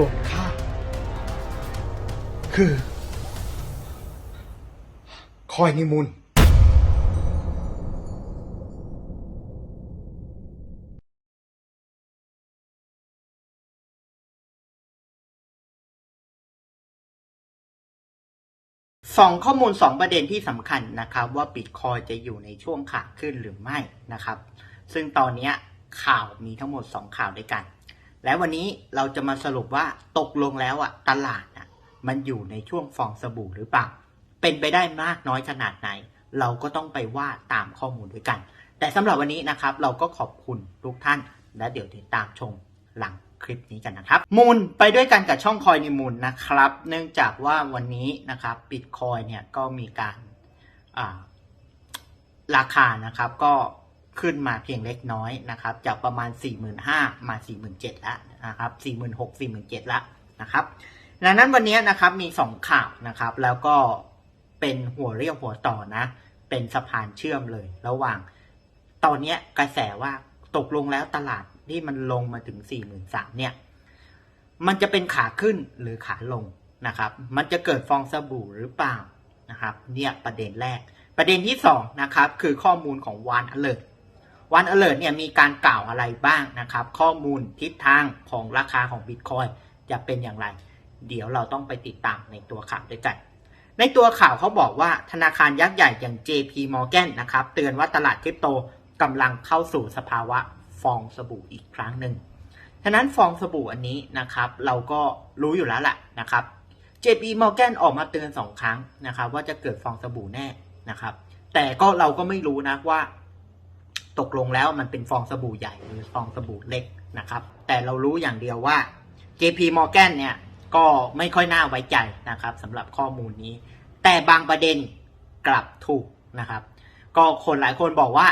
ส่วนข้าคือ คอยนิมุนสองข้อมูล 2 ประเด็นที่สำคัญนะครับว่าบิตคอยจะอยู่ในช่วงขาขึ้นหรือไม่นะครับ ซึ่งตอนเนี้ยข่าวมีทั้งหมด 2 ข่าวด้วยกัน และวันนี้เราจะมาสรุปว่าตกลงแล้วอะตลาดอะมันอยู่ในช่วงฟองสบู่หรือเปล่า เป็นไปได้มากน้อยขนาดไหน เราก็ต้องไปว่าตามข้อมูลด้วยกัน แต่สำหรับวันนี้นะครับ เราก็ขอบคุณทุกท่าน และเดี๋ยวติดตามชมหลังคลิปนี้กันนะครับ มูลไปด้วยกันกับช่องคอยในมูลนะครับ เนื่องจากว่าวันนี้นะครับบิตคอยเนี่ยก็มีการราคานะครับก็ ขึ้นมาเพียงเล็กน้อยนะครับ จากประมาณ 45,000 มา 47,000แล้วนะครับ46,000 47,000แล้วนะครับดังนั้นวันนี้นะครับมี 2 ข่าวนะครับ แล้วก็เป็นหัวเรียวหัวต่อนะ เป็นสะพานเชื่อมเลย ระหว่าง ตอนนี้กระแสว่าตกลงแล้วตลาดที่มันลงมาถึง 43,000เนี่ย มันจะเป็นขาขึ้นหรือขาลงนะครับ มันจะเกิดฟองสบู่หรือเปล่านะครับ เนี่ยประเด็นแรก ประเด็นที่สองนะครับคือข้อมูลของวานอเล r t วันอเล r t เนี่ยมีการกล่าวอะไรบ้างนะครับ ข้อมูลทิศทางของราคาของบิตคอยจะเป็นอย่างไร เดี๋ยวเราต้องไปติดตามในตัวข่าวด้วยกัน ในตัวข่าวเขาบอกว่าธนาคารยักษ์ใหญ่อย่าง JP Morgan นะครับ เตือนว่าตลาดคริปโตกำลังเข้าสู่สภาวะฟองสบู่อีกครั้งหนึ่งฉะนั้นฟองสบู่อันนี้นะครับเราก็รู้อยู่แล้วแหละนะครับ JP Morgan ออกมาเตือนสองครั้งนะครับว่าจะเกิดฟองสบู่แน่นะครับ แต่ก็เราก็ไม่รู้นะว่า ตกลงแล้วมันเป็นฟองสบู่ใหญ่หรือฟองสบู่เล็กนะครับ แต่เรารู้อย่างเดียวว่า JP Morgan เนี่ยก็ไม่ค่อยน่าไว้ใจนะครับสำหรับข้อมูลนี้ แต่บางประเด็นกลับถูกนะครับ ก็คนหลายคนบอกว่า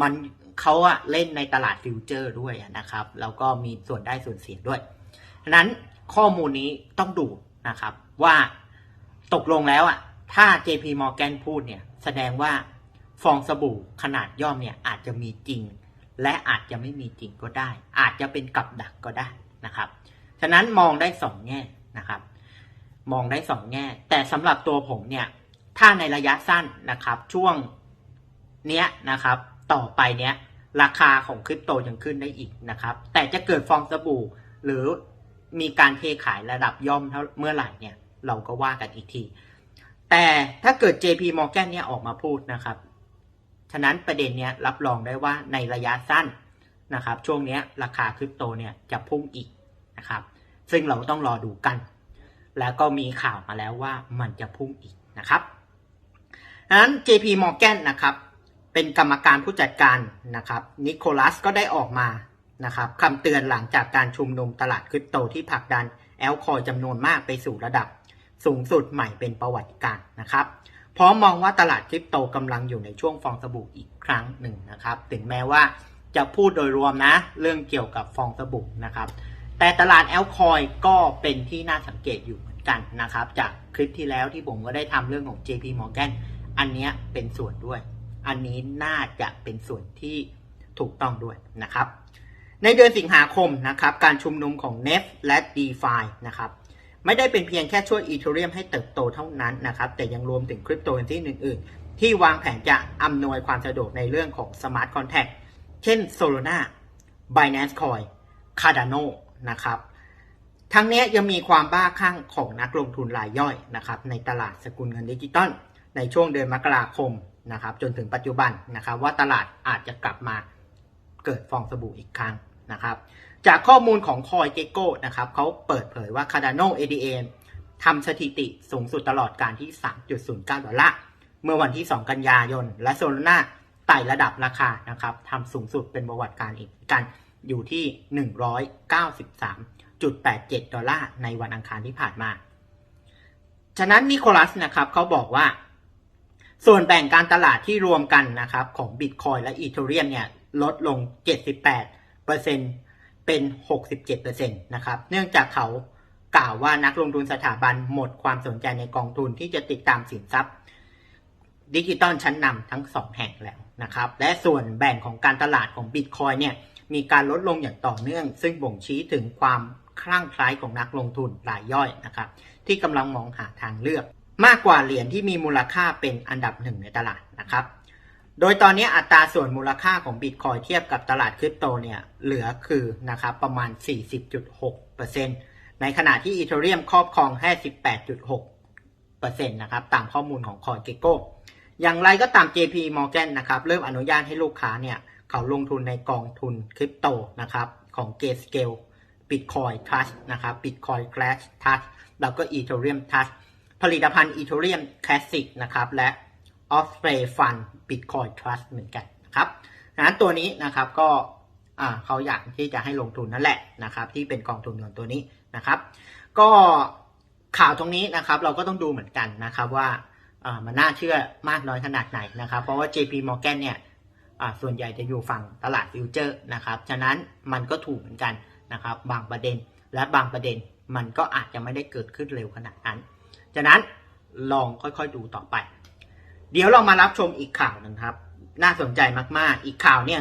มันเขาอะเล่นในตลาดฟิวเจอร์ด้วยนะครับ แล้วก็มีส่วนได้ส่วนเสียด้วยนั้นข้อมูลนี้ต้องดูนะครับว่าตกลงแล้วอะถ้า JP Morgan พูดเนี่ยแสดงว่า ฟองสบู่ขนาดย่อมเนี่ยอาจจะมีจริง และอาจจะไม่มีจริงก็ได้ อาจจะเป็นกับดักก็ได้นะครับ ฉะนั้นมองได้สองแง่นะครับ มองได้สองแง่ แต่สำหรับตัวผมเนี่ยถ้าในระยะสั้นนะครับช่วงเนี้ยนะครับ ต่อไปเนี้ยราคาของคริปโตยังขึ้นได้อีกนะครับ แต่จะเกิดฟองสบู่หรือมีการเทขายระดับย่อมเท่าเมื่อไหร่เนี่ย เราก็ว่ากันอีกที แต่ถ้าเกิด JP Morgan เนี่ยออกมาพูดนะครับ ฉะนั้นประเด็นเนี้ยรับรองได้ว่าในระยะสั้นนะครับ ช่วงเนี้ยราคาคริปโตเนี่ยจะพุ่งอีกนะครับ ซึ่งเราต้องรอดูกัน แล้วก็มีข่าวมาแล้วว่ามันจะพุ่งอีกนะครับดังนั้น JP Morgan นะครับ เป็นกรรมการผู้จัดการนะครับนิโคลัสก็ได้ออกมานะครับคำเตือนหลังจากการชุมนุมตลาดคริปโตที่ผลักดันแอลคอยจำนวนมากไปสู่ระดับสูงสุดใหม่เป็นประวัติการณ์นะครับ พร้อมมองว่าตลาดคริปโตกำลังอยู่ในช่วงฟองสบู่อีกครั้งหนึ่งนะครับ ถึงแม้ว่าจะพูดโดยรวมนะ เรื่องเกี่ยวกับฟองสบู่นะครับ แต่ตลาดแอลคอยก็เป็นที่น่าสังเกตอยู่เหมือนกันนะครับ จากคลิปที่แล้วที่ผมก็ได้ทำเรื่องของ JP Morgan อันนี้เป็นส่วนด้วย อันนี้น่าจะเป็นส่วนที่ถูกต้องด้วยนะครับ ในเดือนสิงหาคมนะครับ การชุมนุมของ NEF และ DeFi นะครับ ไม่ได้เป็นเพียงแค่ช่วยอีเทเรียมให้เติบโตเท่านั้นนะครับ แต่ยังรวมถึงคริปโตเคอเรนซีอื่น ๆ ที่วางแผนจะอำนวยความสะดวกในเรื่องของ Smart Contract เช่น Solana Binance Coin Cardano นะครับทั้งนี้ยังมีความบ้าคลั่งของนักลงทุนรายย่อยนะครับในตลาดสกุลเงินดิจิตอลในช่วงเดือนมกราคมนะครับจนถึงปัจจุบันนะครับว่าตลาดอาจจะกลับมาเกิดฟองสบู่อีกครั้ง นะครับ จากข้อมูลของคอยเกโก้นะครับเขาเปิดเผยว่า Cardano ADA ทำสถิติสูงสุดตลอดการที่ 3.09 ดอลลาร์เมื่อวันที่ 2 กันยายน และโซลาร่าไต่ระดับราคานะครับทำสูงสุดเป็นประวัติการอีกกันอยู่ที่ 193.87 ดอลลาร์ในวันอังคารที่ผ่านมา ฉะนั้นนิโคลัสนะครับเขาบอกว่า ส่วนแบ่งการตลาดที่รวมกันนะครับของ Bitcoin และ Ethereum เนี่ยลดลง 78 เป็น 67%นะครับ เนื่องจากเขากล่าวว่านักลงทุนสถาบันหมดความสนใจในกองทุนที่จะติดตามสินทรัพย์ ดิจิตอลชั้นนำทั้ง 2 แห่งแล้วนะครับ และส่วนแบ่งของการตลาดของ Bitcoin เนี่ยมีการลดลงอย่างต่อเนื่อง ซึ่งบ่งชี้ถึงความคลั่งไคล้ของนักลงทุนรายย่อยนะครับ ที่กำลังมองหาทางเลือก มากกว่าเหรียญที่มีมูลค่าเป็นอันดับหนึ่งในตลาดนะครับ โดยตอนนี้อัตราส่วนมูลค่าของบิตคอยเทียบกับตลาดคริปโตเนี่ยเหลือคือนะครับประมาณ 40.6%ในขณะที่อีเทเรียมครอบครองแค่ 18.6%นะครับตามข้อมูลของคอยเกโกอย่างไรก็ตาม JP Morgan นะครับเริ่มอนุญาตให้ลูกค้าเนี่ยเขาลงทุนในกองทุนคริปโตนะครับของ Grayscale Bitcoin Trust นะครับ Bitcoin Clash Trust แล้วก็ Ethereum Trust ผลิตภัณฑ์ Ethereum Classic นะครับและ o f f r a y Fund Bitcoin Trust เหมือนกันนะครับดังนั้นตัวนี้นะครับก็เขาอยากที่จะให้ลงทุนนั่นแหละนะครับ ที่เป็นกองทุนเงินตัวนี้นะครับ ก็ข่าวตรงนี้นะครับ เราก็ต้องดูเหมือนกันนะครับว่ามันน่าเชื่อมากน้อยขนาดไหนนะครับ เพราะว่า JP Morgan เนี่ยส่วนใหญ่จะอยู่ฝั่งตลาดฟิวเจอร์นะครับ ฉะนั้นมันก็ถูกเหมือนกันนะครับ บางประเด็นและบางประเด็นมันก็อาจจะไม่ได้เกิดขึ้นเร็วขนาดนั้น ฉะนั้นลองค่อยๆดูต่อไป เดี๋ยวเรามารับชมอีกข่าวนึงครับ น่าสนใจมากๆ อีกข่าวเนี่ย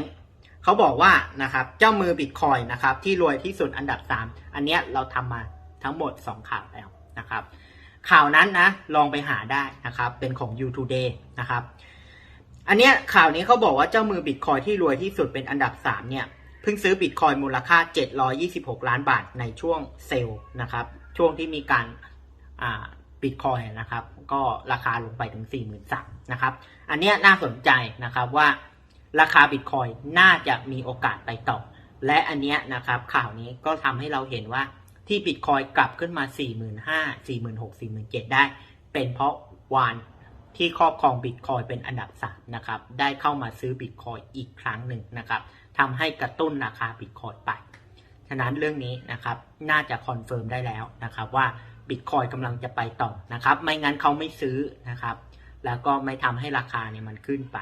เขาบอกว่านะครับเจ้ามือบิตคอยนะครับที่รวยที่สุดอันดับ 3 อันเนี้ยเราทำมาทั้งหมด 2 ข่าวแล้วนะครับ ข่าวนั้นนะลองไปหาได้นะครับเป็นของ You Today นะครับอันเนี้ยข่าวนี้เขาบอกว่าเจ้ามือบิตคอยที่รวยที่สุดเป็นอันดับ 3 เนี่ยเพิ่งซื้อบิตคอยมูลค่า 726 ล้านบาทในช่วงเซลล์นะครับช่วงที่มีการอ่า บิตคอยนะครับ ก็ราคาลงไปถึง43,000นะครับ อันเนี้ยน่าสนใจนะครับว่าราคาบิตคอยน่าจะมีโอกาสไปต่อ และอันเนี้ยนะครับข่าวนี้ก็ทำให้เราเห็นว่าที่บิตคอยกลับขึ้นมา 45,000 46,000 4 7ได้ เป็นเพราะวานที่ครอบครองบิตคอยเป็นอันดับ3นะครับ ได้เข้ามาซื้อบิตคอยอีกครั้งหนึ่งนะครับทำให้กระตุ้นราคาบิตคอยไป ฉะนั้นเรื่องนี้นะครับ น่าจะคอนเฟิร์มได้แล้วนะครับว่า บิตคอยกำลังจะไปต่อนะครับ ไม่งั้นเขาไม่ซื้อนะครับ แล้วก็ไม่ทำให้ราคาเนี่ยมันขึ้นไป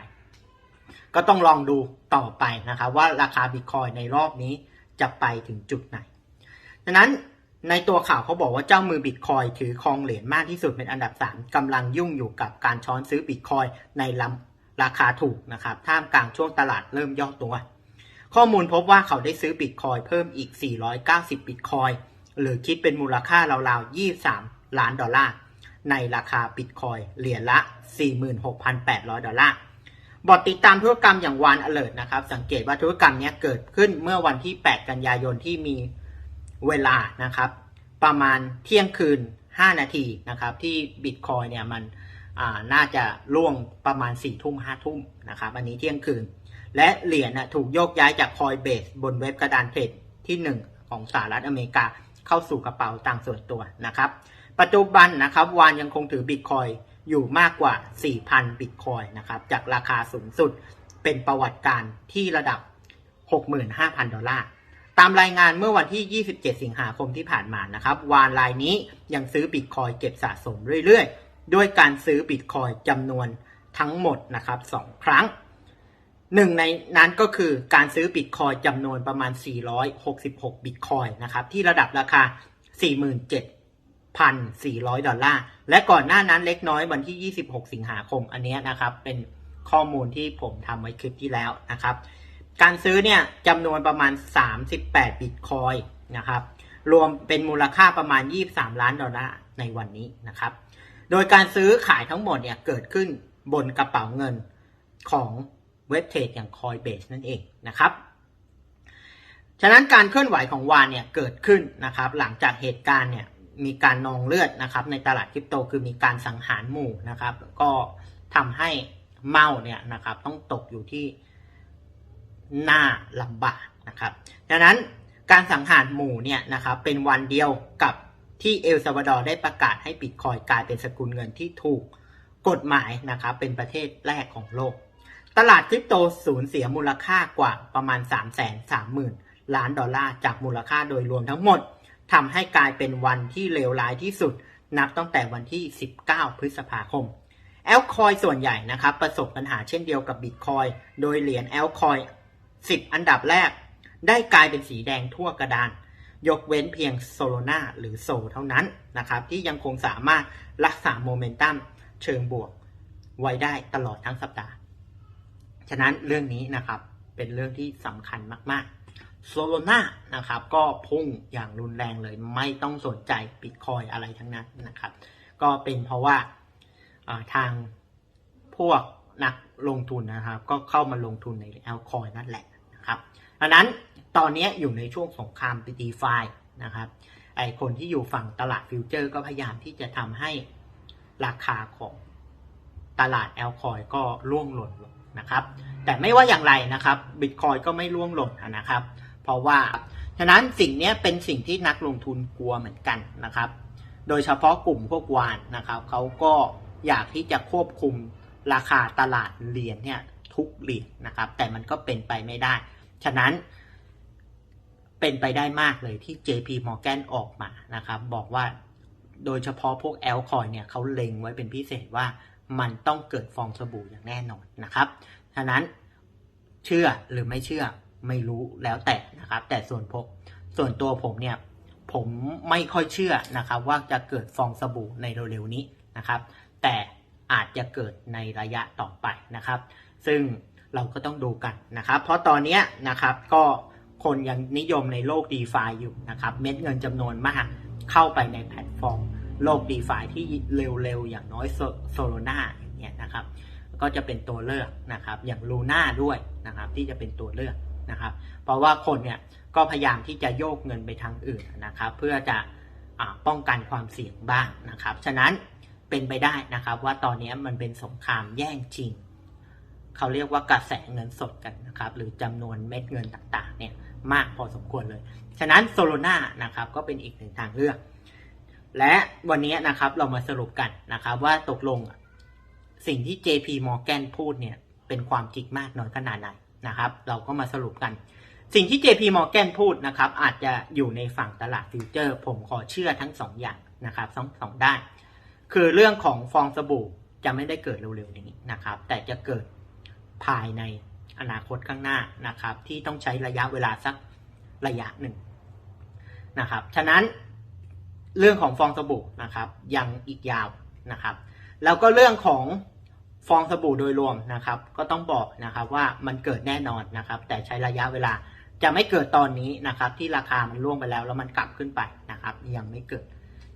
ก็ต้องลองดูต่อไปนะครับ ว่าราคาบิตคอยในรอบนี้จะไปถึงจุดไหนฉะนั้นในตัวข่าวเขาบอกว่าเจ้ามือบิตคอยถือครองเหรียญมากที่สุดเป็นอันดับ 3กำลังยุ่งอยู่กับการช้อนซื้อบิตคอยในลำราคาถูกนะครับ ท่ามกลางช่วงตลาดเริ่มย่อตัว ข้อมูลพบว่าเขาได้ซื้อบิตคอยเพิ่มอีก 490 บิตคอย หรือคิดเป็นมูลค่าราวๆ 23 ล้านดอลลาร์ ในราคาบิตคอยเหรียญละ 46,800 ดอลลาร์บอดติดตามธุรกรรมอย่างวานอเลิร์นะครับ สังเกตว่าธุรกรรมนี้เกิดขึ้นเมื่อวันที่ 8 กันยายนที่มีเวลานะครับ ประมาณเที่ยงคืน 5 นาทีนะครับ ที่บิตคอยเนี่ยมันน่าจะล่วงประมาณ 4 ทุ่ม 5 ทุ่มนะครับ อันนี้เที่ยงคืน และเหรียญถูกโยกย้ายจากคอยเบสบนเว็บกระดานเทรดที่ 1 ของสหรัฐอเมริกา เข้าสู่กระเป๋าตังค์ส่วนตัวนะครับ ปัจจุบันนะครับวานยังคงถือบิตคอยอยู่มากกว่า 4,000 บิตคอยนะครับ จากราคาสูงสุดเป็นประวัติการที่ระดับ 65,000 ดอลลาร์ ตามรายงานเมื่อวันที่ 27 สิงหาคมที่ผ่านมานะครับ วานรายนี้ยังซื้อบิตคอยเก็บสะสมเรื่อยๆ ด้วยการซื้อบิตคอยจำนวนทั้งหมดนะครับ 2 ครั้ง หนึ่งในนั้นก็คือการซื้อบิตคอยจำนวนประมาณ 466 บิตคอยนะครับ ที่ระดับราคา 47,400 ดอลลาร์ และก่อนหน้านั้นเล็กน้อยวันที่ 26 สิงหาคม อันนี้นะครับ เป็นข้อมูลที่ผมทำไว้คลิปที่แล้วนะครับ การซื้อเนี่ยจำนวนประมาณ 38 บิตคอยนะครับ รวมเป็นมูลค่าประมาณ 23 ล้านดอลลาร์ในวันนี้นะครับ โดยการซื้อขายทั้งหมดเนี่ยเกิดขึ้นบนกระเป๋าเงินของ เว็บเทรดอย่าง Coinbase นั่นเองนะครับ ฉะนั้นการเคลื่อนไหวของวานเนี่ยเกิดขึ้นนะครับหลังจากเหตุการณ์เนี่ยมีการนองเลือดนะครับในตลาดคริปโตคือมีการสังหารหมู่นะครับ ก็ทำให้เมาเนี่ยนะครับต้องตกอยู่ที่หน้าลำบากนะครับ ดังนั้นการสังหารหมู่เนี่ยนะครับเป็นวันเดียวกับที่เอลซาวาดอร์ได้ประกาศให้บิตคอยกลายเป็นสกุลเงินที่ถูกกฎหมายนะครับเป็นประเทศแรกของโลก ตลาดคริปโตสูญเสียมูลค่ากว่าประมาณ 3 3 0 0 0 0 ล้านดอลลาร์จากมูลค่าโดยรวมทั้งหมดทำให้กลายเป็นวันที่เลวร้ายที่สุด นับตั้งแต่วันที่ 19 พฤษภาคมแอลคอยส่วนใหญ่นะครับประสบปัญหาเช่นเดียวกับบิตคอยโดยเหรียญแอลคอย10 อันดับแรก ได้กลายเป็นสีแดงทั่วกระดาน ยกเว้นเพียงโซโลนาหรือโซเท่านั้นนะครับที่ยังคงสามารถรักษาโมเมนตัมเชิงบวกไว้ได้ตลอดทั้งสัปดาห์ ฉะนั้นเรื่องนี้นะครับเป็นเรื่องที่สำคัญมากๆโซโลนานะครับก็พุ่งอย่างรุนแรงเลยไม่ต้องสนใจบิตคอยอะไรทั้งนั้นนะครับ ก็เป็นเพราะว่าทางพวกนักลงทุนนะครับ ก็เข้ามาลงทุนในแอลคอยนั่นแหละนะครับดังนั้นตอนนี้อยู่ในช่วงสงครามปีดีฟายนะครับไอคนที่อยู่ฝั่งตลาดฟิวเจอร์ ก็พยายามที่จะทำให้ราคาของตลาดแอลคอยก็ร่วงหล่นลง นะครับ แต่ไม่ว่าอย่างไรนะครับบิตคอยก็ไม่ร่วงหล่นนะครับ เพราะว่าฉะนั้นสิ่งนี้เป็นสิ่งที่นักลงทุนกลัวเหมือนกันนะครับ โดยเฉพาะกลุ่มพวกวานนะครับเขาก็อยากที่จะควบคุมราคาตลาดเหรียญเนี่ยทุกเหรียญนะครับ แต่มันก็เป็นไปไม่ได้ ฉะนั้นเป็นไปได้มากเลยที่ JP Morgan ออกมานะครับ บอกว่าโดยเฉพาะพวกแอลคอยเนี่ยเขาเล็งไว้เป็นพิเศษว่า มันต้องเกิดฟองสบู่อย่างแน่นอนนะครับฉะนั้นเชื่อหรือไม่เชื่อไม่รู้แล้วแต่นะครับ แต่ส่วนผมส่วนตัวผมเนี่ยผมไม่ค่อยเชื่อนะครับว่าจะเกิดฟองสบู่ในเร็วๆนี้นะครับ แต่อาจจะเกิดในระยะต่อไปนะครับ ซึ่งเราก็ต้องดูกันนะครับ เพราะตอนนี้นะครับก็คนยังนิยมในโลก d e f าอยู่นะครับ เม็ดเงินจำนวนมากเข้าไปในแพลตฟอร์ม โลก d e f าที่เร็วๆ อย่างน้อยโซโลนาอย่างเงี้ยนะครับ ก็จะเป็นตัวเลือกนะครับ อย่างลูน่าด้วยนะครับที่จะเป็นตัวเลือกนะครับ เพราะว่าคนเนี่ยก็พยายามที่จะโยกเงินไปทางอื่นนะครับ เพื่อจะป้องกันความเสี่ยงบ้างนะครับ ฉะนั้นเป็นไปได้นะครับว่าตอนนี้มันเป็นสงครามแย่งชิง เขาเรียกว่ากระแสเงินสดกันนะครับ หรือจำนวนเม็ดเงินต่างๆเนี่ยมากพอสมควรเลย ฉะนั้นโซโลนานะครับก็เป็นอีกหนึ่งทางเลือก และวันนี้นะครับเรามาสรุปกันนะครับ ว่าตกลงสิ่งที่ JP Morgan พูดเนี่ยเป็นความจริงมากน้อยขนาดไหนนะครับ เราก็มาสรุปกัน สิ่งที่ JP Morgan พูดนะครับ อาจจะอยู่ในฝั่งตลาดฟิวเจอร์ ผมขอเชื่อทั้งสองอย่างนะครับสองสองด้าน คือเรื่องของฟองสบู่จะไม่ได้เกิดเร็วๆนี้นะครับ แต่จะเกิดภายในอนาคตข้างหน้านะครับ ที่ต้องใช้ระยะเวลาสักระยะหนึ่งนะครับ ฉะนั้น เรื่องของฟองสบู่นะครับยังอีกยาวนะครับ แล้วก็เรื่องของฟองสบู่โดยรวมนะครับ ก็ต้องบอกนะครับว่ามันเกิดแน่นอนนะครับ แต่ใช้ระยะเวลาจะไม่เกิดตอนนี้นะครับ ที่ราคามันร่วงไปแล้วแล้วมันกลับขึ้นไปนะครับ ยังไม่เกิด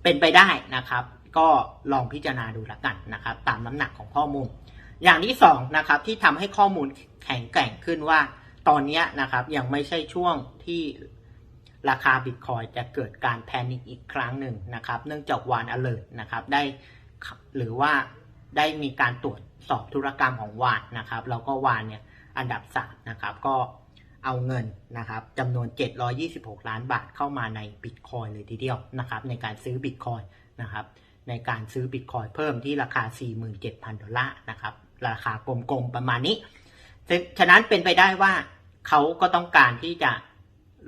เป็นไปได้นะครับ ก็ลองพิจารณาดูละกันนะครับ ตามน้ำหนักของข้อมูล อย่างที่สองนะครับที่ทำให้ข้อมูลแข็งแกร่งขึ้นว่า ตอนนี้นะครับยังไม่ใช่ช่วงที่ ราคาบิตคอยจะเกิดการแพนิคอีกครั้งหนึ่งนะครับ เนื่องจากวานอเลอร์นะครับได้หรือว่าได้มีการตรวจสอบธุรกรรมของวานนะครับแล้วก็วานเนี่ยอันดับ3นะครับก็เอาเงินนะครับจำนวน 726 ล้านบาทเข้ามาในบิตคอยเลยทีเดียวนะครับในการซื้อบิตคอยนะครับในการซื้อบิตคอยเพิ่มที่ราคา 47,000 ดอลลาร์นะครับราคากลมๆประมาณนี้ ฉะนั้นเป็นไปได้ว่าเขาก็ต้องการที่จะ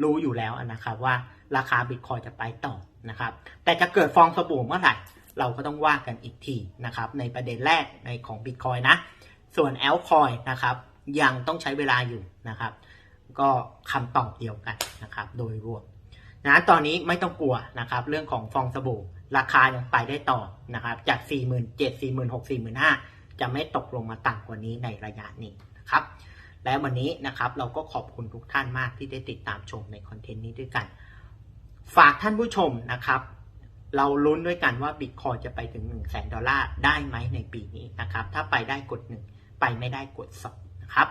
รู้อยู่แล้วนะครับว่าราคาบิตคอยจะไปต่อนะครับ แต่จะเกิดฟองสบู่เมื่อไหร่เราก็ต้องว่ากันอีกทีนะครับ ในประเด็นแรกในของบิตคอยนะ ส่วนแอลคอยนะครับยังต้องใช้เวลาอยู่นะครับ ก็คำตอบเดียวกันนะครับ โดยรวมนะตอนนี้ไม่ต้องกลัวนะครับ เรื่องของฟองสบู่ ราคายังไปได้ต่อนะครับ จาก 4 7 0 0 0 4 6 0 0 0 4 5 0 0 0 จะไม่ตกลงมาต่ำกว่านี้ในระยะนี้นะครับ และวันนี้นะครับเราก็ขอบคุณทุกท่านมากที่ได้ติดตามชมในคอนเทนต์นี้ด้วยกัน ฝากท่านผู้ชมนะครับ เราลุ้นด้วยกันว่าบิตคอยจะไปถึง 1 0 0 0 0แสนดอลลาร์ได้ไหมในปีนี้นะครับ ถ้าไปได้กด 1 ไปไม่ได้กด2นะครับ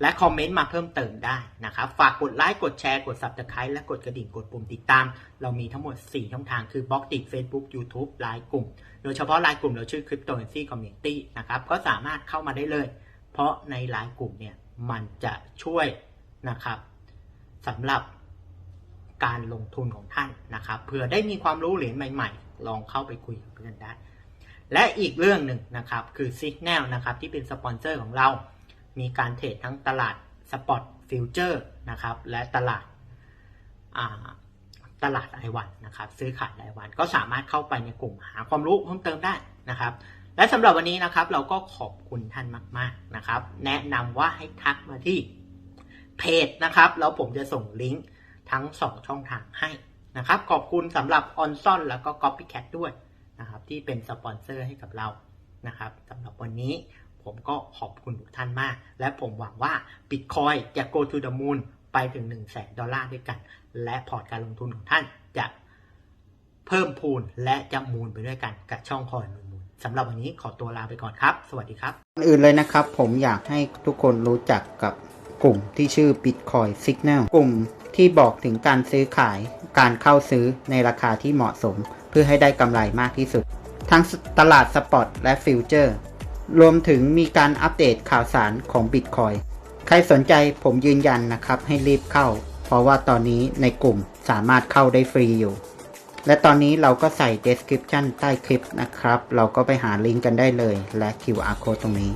และคอมเมนต์มาเพิ่มเติมได้นะครับ ฝากกดไลค์ กดแชร์ กด Subscribe และกดกระดิ่ง กดปุ่มติดตาม เรามีทั้งหมด 4 ช่องทางคือบล็อกติด Facebook YouTube ไลน์กลุ่ม โดยเฉพาะไลน์กลุ่มเราชื่อ Cryptocurrency Community นะครับ ก็สามารถเข้ามาได้เลย เพราะในไลน์กลุ่มเนี่ย มันจะช่วยนะครับสำหรับการลงทุนของท่านนะครับเผื่อได้มีความรู้เหรียญใหม่ ๆ ลองเข้าไปคุยกับเพื่อนได้ และอีกเรื่องหนึ่งนะครับคือ Signal นะครับที่เป็นสปอนเซอร์ของเรา มีการเทรดทั้งตลาดสปอตฟิวเจอร์นะครับและตลาดตลาดรายวันนะครับซื้อขายรายวันก็สามารถเข้าไปในกลุ่มหาความรู้เพิ่มเติมได้นะครับ และสำหรับวันนี้นะครับเราก็ขอบคุณท่านมากๆนะครับ แนะนำว่าให้ทักมาที่เพจนะครับแล้วผมจะส่งลิงก์ทั้ง 2 ช่องทางให้นะครับ ขอบคุณสำหรับออนซอนแล้วก็ Copycat ด้วยนะครับที่เป็นสปอนเซอร์ให้กับเรานะครับสำหรับวันนี้ผมก็ขอบคุณทุกท่านมาก และผมหวังว่า Bitcoin จะ go to the moon ไปถึง 1 0 0 0 0แสนดอลลาร์ด้วยกัน และพอร์ตการลงทุนของท่านจะเพิ่มพูนและจะมูลไปด้วยกันกับช่องคอยมูลมูล สำหรับวันนี้ขอตัวลาไปก่อนครับ สวัสดีครับอนอื่นเลยนะครับ ผมอยากให้ทุกคนรู้จักกับกลุ่มที่ชื่อ Bitcoin Signal กลุ่มที่บอกถึงการซื้อขาย การเข้าซื้อในราคาที่เหมาะสม เพื่อให้ได้กำไรมากที่สุด ทั้งตลาดสปอตและฟิวเจอร์ รวมถึงมีการอัปเดตข่าวสารของ Bitcoin ใครสนใจผมยืนยันนะครับให้รีบเข้า เพราะว่าตอนนี้ในกลุ่มสามารถเข้าได้ฟรีอยู่ และตอนนี้เราก็ใส่ description ใต้คลิปนะครับ เราก็ไปหาลิงก์กันได้เลยและ QR code ตรงนี้